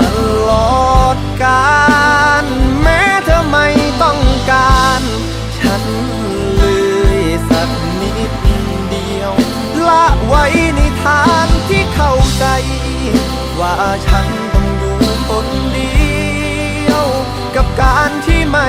ตลอดกาลแม้เธอไม่ต้องการ ฉันเลยสักนิดเดียว ละไว้ในฐานที่เข้าใจ ว่าฉันต้องอยู่คนเดียว กับการที่ไม่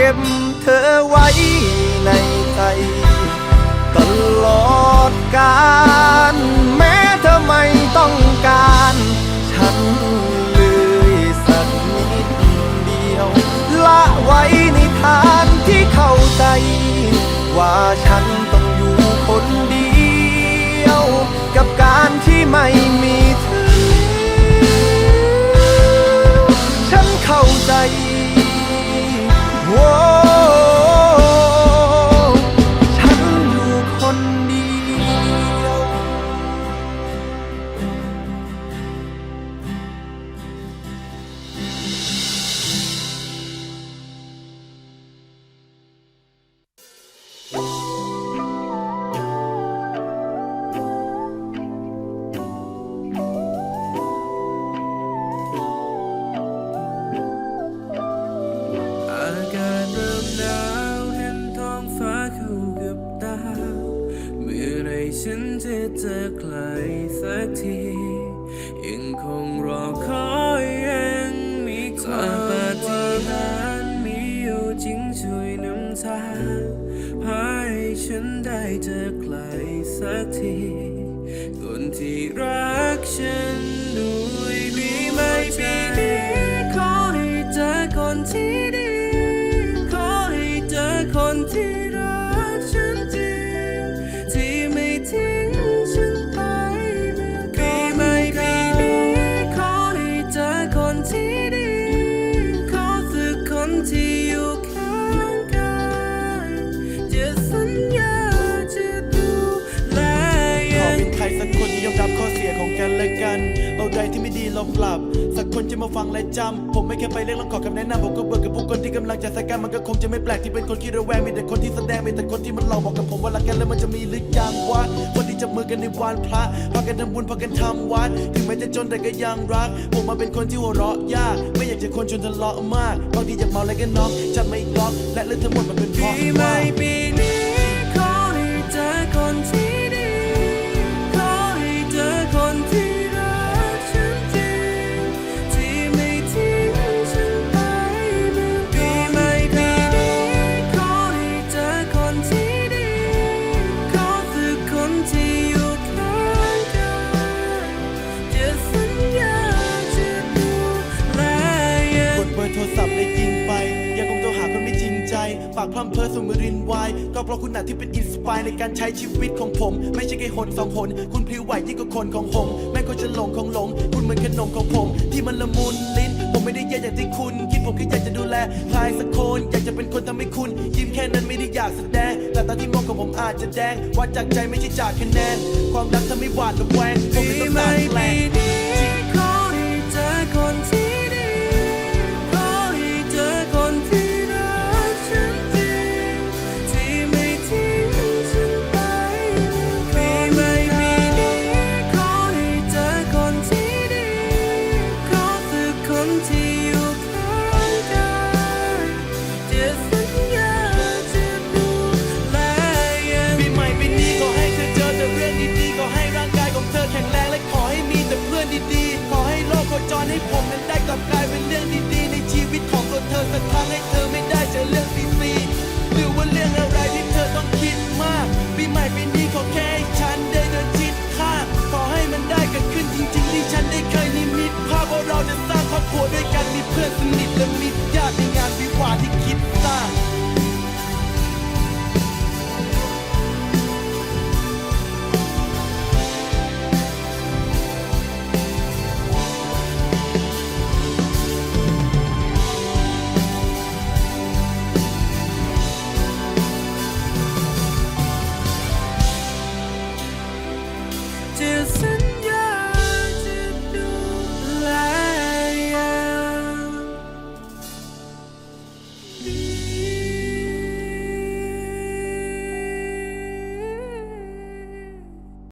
เก็บเธอไว้ในใจ ตลอดกาลแม้เธอไม่ต้องการ ฉันเลยสักนิดเดียว ละไว้ในฐานที่เข้าใจ ว่าฉันต้องอยู่คนเดียวกับการ เจอใครสักที คนที่รักฉันด้วยมีไหม่ปีนี้ขอให้เจอคนที่ มาฟังและจำ ผมไม่แค่ไปเรียกร้องขอคำแนะนำผมก็เบื่อกับผู้คนที่กำลังจะสแกนมันก็คงจะไม่แปลกที่เป็นคนที่ระแวงมีแต่คนที่แสดงมีแต่คนที่มันหลอกบอกกับผมว่ารักกันแล้วมันจะมีหรือยังวะคนที่จับมือกันในวันพระพากันทำบุญพากันทำวัดถึงแม้จะจนแต่ก็ยังรัก ผมมาเป็นคนที่หัวเราะยาก ไม่อยากจะคนชวนทะเลาะมากบางทีอยากเมาอะไรกันน็อกจัดไม่ล็อกและเรื่องทั้งหมดมันเป็นเพราะว่า ก็เพราะคุณน่ะที่เป็นอินสปายในการใช้ชีวิตของผม ไม่ใช่แค่หนสองหนคุณพลิ้วไหวยิ่งกว่าคนของผมแม่ก็จะหลงของหลง คุณเหมือนขนมของผม ที่มันละมุนลิ้น ผมไม่ได้แย่อย่างที่คุณ คิดผมแค่อยากจะดูแลใครสักคนอยากจะเป็นคนทำให้คุณ ยิ้มแค่นั้นไม่ได้อยากแสดงแต่ตอนที่มองของผมอาจจะแดงวัดจากใจไม่ใช่จากคะแนนความรักทำให้หวาดระแวงผมปีเลยต้องใหตาม่มแกล้ปีง ให้ผมนั้นได้กลับกลายเป็นเรื่องดีๆ ในชีวิตของตัวเธอสักครั้งให้เธอไม่ได้เจอเรื่อง